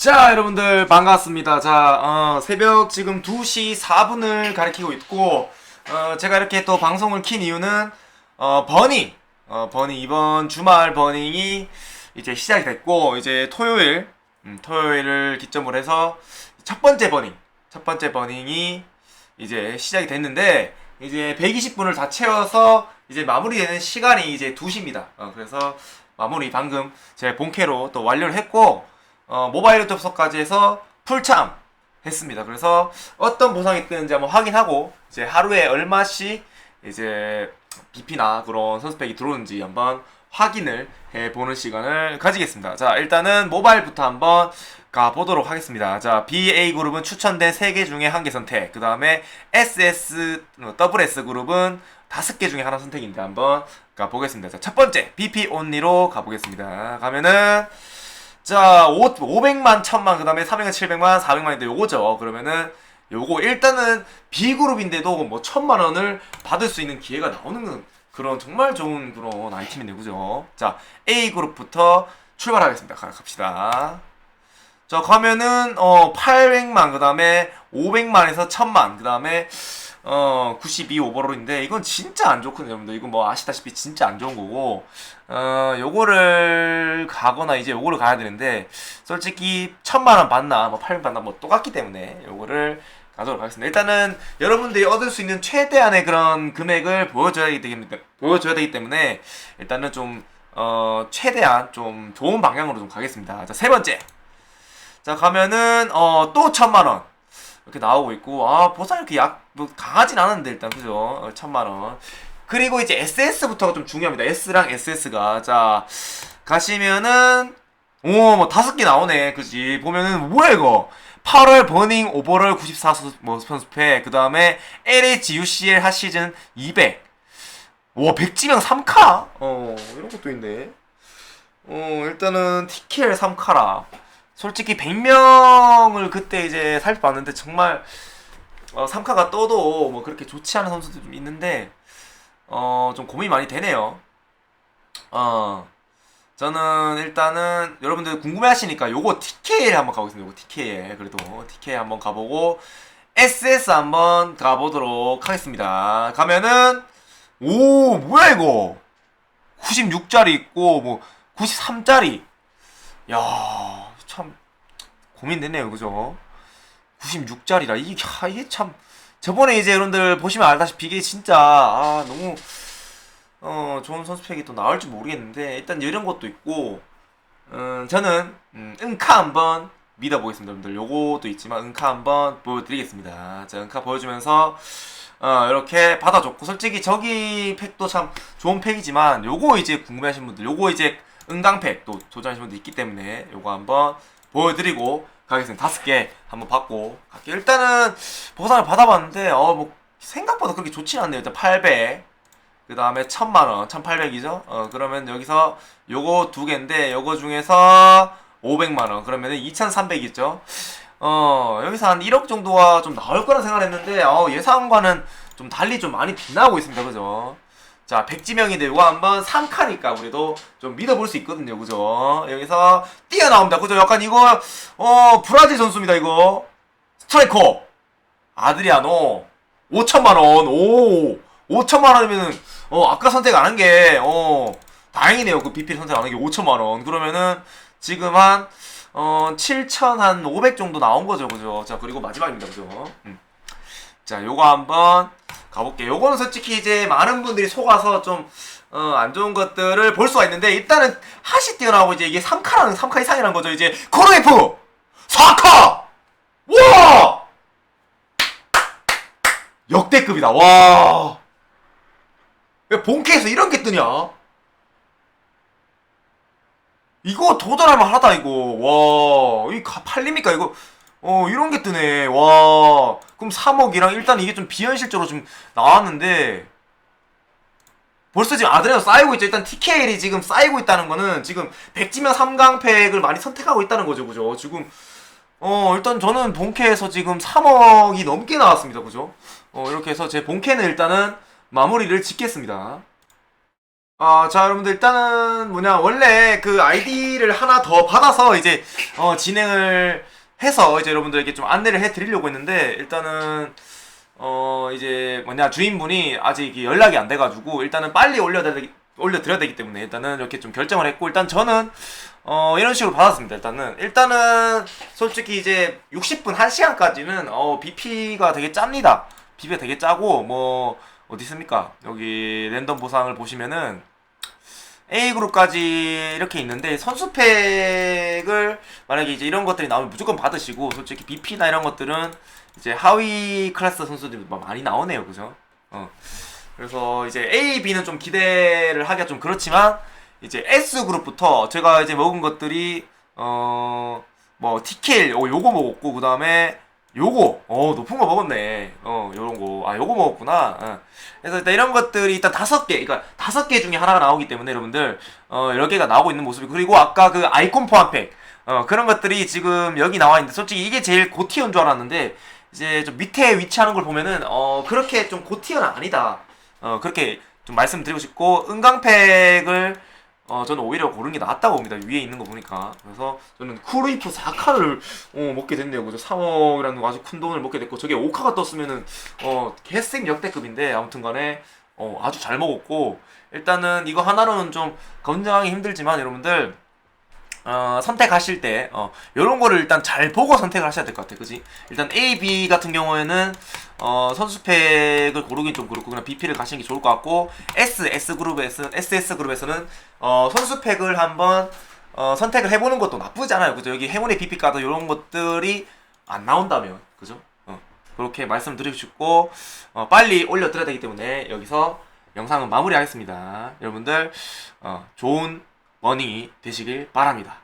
자 여러분들 반갑습니다. 자 어, 새벽 지금 2시 4분을 가리키고 있고 어, 제가 이렇게 또 방송을 킨 이유는 어, 버닝 어, 버닝 이번 주말 버닝이 이제 시작이 됐고 이제 토요일 음, 토요일을 기점으로 해서 첫 번째 버닝 첫 번째 버닝이 이제 시작이 됐는데 이제 120분을 다 채워서 이제 마무리되는 시간이 이제 2시입니다. 어, 그래서 마무리 방금 제 본캐로 또 완료를 했고 어, 모바일 접속까지 해서 풀참 했습니다. 그래서 어떤 보상이 뜨는지 한번 확인하고 이제 하루에 얼마씩 이제 BP나 그런 선수팩이 들어오는지 한번 확인을 해보는 시간을 가지겠습니다. 자, 일단은 모바일부터 한번 가보도록 하겠습니다. 자, BA 그룹은 추천된 3개 중에 한개 선택. 그 다음에 SS, WS 그룹은 5개 중에 하나 선택인데 한번 가보겠습니다. 자, 첫 번째, BP 온리로 가보겠습니다. 가면은, 자, 5, 500만, 1000만, 그 다음에 300만, 700만, 400만인데 요거죠. 그러면은, 요거 일단은 B그룹인데도 뭐 1000만원을 받을 수 있는 기회가 나오는 건 그런 정말 좋은 그런 아이템인데, 그죠? 자, A그룹부터 출발하겠습니다. 가, 갑시다. 자, 가면은, 어, 800만, 그 다음에 500만에서 1000만, 그 다음에, 어, 92 오버롤인데, 이건 진짜 안 좋거든요, 여러분들. 이거 뭐 아시다시피 진짜 안 좋은 거고, 어, 요거를 가거나 이제 요거를 가야 되는데, 솔직히, 1000만원 받나, 뭐800 받나, 뭐 똑같기 때문에, 요거를 가도록 하겠습니다. 일단은, 여러분들이 얻을 수 있는 최대한의 그런 금액을 보여줘야 되기 보여줘야 되기 때문에, 일단은 좀, 어, 최대한 좀 좋은 방향으로 좀 가겠습니다. 자, 세 번째. 자, 가면은, 어, 또 천만 원. 이렇게 나오고 있고, 아, 보상 이렇게 약, 뭐, 강하진 않은데, 일단, 그죠? 어, 천만 원. 그리고 이제 SS부터가 좀 중요합니다. S랑 SS가. 자, 가시면은, 오, 뭐, 다섯 개 나오네. 그지? 보면은, 뭐야, 이거? 8월 버닝 오버롤 94 수, 뭐, 선수패. 그 다음에 LH UCL 하 시즌 200. 와, 백지명 3카? 어, 이런 것도 있네. 어, 일단은 TKL 3카라. 솔직히 100명을 그때 이제 살펴봤는데 정말 어, 3카가 떠도 뭐 그렇게 좋지 않은 선수도 좀 있는데 어, 좀 고민이 많이 되네요. 어, 저는 일단은 여러분들 궁금해 하시니까 요거 TKL 한번 가보겠습니다. 요거 TKL. 그래도 TKL 한번 가보고 SS 한번 가보도록 하겠습니다. 가면은 오, 뭐야 이거? 96짜리 있고 뭐 93짜리. 야, 참 고민되네요, 그죠? 96짜리라 이게 야, 이게 참 저번에 이제 여러분들 보시면 알다시피 이게 진짜 아 너무 어 좋은 선수팩이 또 나올지 모르겠는데 일단 이런 것도 있고 음, 저는 음, 은카 한번 믿어보겠습니다, 여러분들. 요것도 있지만 은카 한번 보여드리겠습니다. 자, 은카 보여주면서 어, 이렇게 받아줬고 솔직히 저기 팩도 참 좋은 팩이지만 요거 이제 궁금해하시는 분들 요거 이제 은강팩 또 도전하시는 분들 있기 때문에 요거 한번 보여드리고 가겠습니다. 다섯 개 한번 받고 갈게요. 일단은 보상을 받아봤는데 어 뭐 생각보다 그렇게 좋지 않네요. 일단 800. 그 다음에 1000만원, 1800이죠? 어, 그러면 여기서 요거 두 개인데, 요거 중에서 500만원. 그러면은 2300이죠? 어, 여기서 한 1억 정도가 좀 나올 거라 생각을 했는데, 어, 예상과는 좀 달리 좀 많이 빗나가고 있습니다. 그죠? 자, 백지명인데 요거 한번 3카니까 우리도 좀 믿어볼 수 있거든요. 그죠? 여기서 뛰어나옵니다. 그죠? 약간 이거, 어, 브라질 선수입니다. 이거. 스트라이커. 아드리아노. 5천만원. 오. 5천만원이면은, 어, 아까 선택 안 한 게, 어, 다행이네요. 그 BP 선택 안 한 게 5천만원. 그러면은, 지금 한, 어, 7,500 정도 나온 거죠. 그죠? 자, 그리고 마지막입니다. 그죠? 음. 자, 요거 한번 가볼게요. 요거는 솔직히 이제 많은 분들이 속아서 좀, 어, 안 좋은 것들을 볼 수가 있는데, 일단은 하시 뛰어나오고 이제 이게 3카라는, 3카 이상이라는 거죠. 이제, 코르에프! 4카! 와! 역대급이다. 와! 왜 본캐에서 이런 게 뜨냐? 이거 도전할 만하다 이거. 와, 이 가- 팔립니까 이거? 어, 이런 게 뜨네. 와. 그럼 3억이랑 일단 이게 좀 비현실적으로 좀 나왔는데 벌써 지금 아드레나 쌓이고 있죠. 일단 TKL이 지금 쌓이고 있다는 거는 지금 백지면 3강팩을 많이 선택하고 있다는 거죠. 그죠? 지금 어, 일단 저는 본캐에서 지금 3억이 넘게 나왔습니다. 그죠? 어, 이렇게 해서 제 본캐는 일단은 마무리를 짓겠습니다. 아, 자, 여러분들 일단은 뭐냐 원래 그 아이디를 하나 더 받아서 이제 어, 진행을 해서 이제 여러분들에게 좀 안내를 해드리려고 했는데 일단은 어 이제 뭐냐 주인분이 아직 연락이 안 돼가지고 일단은 빨리 되기, 올려드려야 되기 때문에 일단은 이렇게 좀 결정을 했고 일단 저는 어 이런 식으로 받았습니다. 일단은 일단은 솔직히 이제 60분 1시간까지는 어 BP가 되게 짭니다. BP가 되게 짜고 뭐 어디 있습니까? 여기 랜덤 보상을 보시면은 A그룹까지 이렇게 있는데 선수팩을 만약에 이제 이런 것들이 나오면 무조건 받으시고 솔직히 BP나 이런 것들은 이제 하위 클래스 선수들이 막 많이 나오네요 그죠? 어. 그래서 이제 A, B는 좀 기대를 하기가 좀 그렇지만 이제 S그룹부터 제가 이제 먹은 것들이 어 뭐 TKL 어, 요거 먹었고 그 다음에 요거 어 높은 거 먹었네. 어 요런 거아 요거 먹었구나. 어. 그래서 일단 이런 것들이 일단 다섯 개 그러니까 다섯 개 중에 하나가 나오기 때문에 여러분들 어 여러 개가 나오고 있는 모습이 그리고 아까 그 아이콘 포함팩 어 그런 것들이 지금 여기 나와 있는데 솔직히 이게 제일 고티어인 줄 알았는데 이제 좀 밑에 위치하는 걸 보면은 어 그렇게 좀 고티어는 아니다. 어 그렇게 좀 말씀드리고 싶고 은강팩을 어 저는 오히려 고른 게 낫다고 봅니다 위에 있는 거 보니까 그래서 저는 쿠르이프 4카를 어, 먹게 됐네요 그죠 3억이라는 아주 큰 돈을 먹게 됐고 저게 5카가 떴으면은 어 개생 역대급인데 아무튼 간에 어 아주 잘 먹었고 일단은 이거 하나로는 좀 건강하기 힘들지만 여러분들 어, 선택하실 때, 어, 요런 거를 일단 잘 보고 선택을 하셔야 될 것 같아요. 그지? 일단 A, B 같은 경우에는, 어, 선수팩을 고르긴 좀 그렇고, 그냥 BP를 가시는 게 좋을 것 같고, S, S그룹에서, SS 그룹에서는, 어, 선수팩을 한번, 어, 선택을 해보는 것도 나쁘지 않아요. 그죠? 여기 행운의 BP 카드 요런 것들이 안 나온다면, 그죠? 어, 그렇게 말씀드리고 싶고, 어, 빨리 올려드려야 되기 때문에, 여기서 영상은 마무리하겠습니다. 여러분들, 어, 좋은 머니 되시길 바랍니다.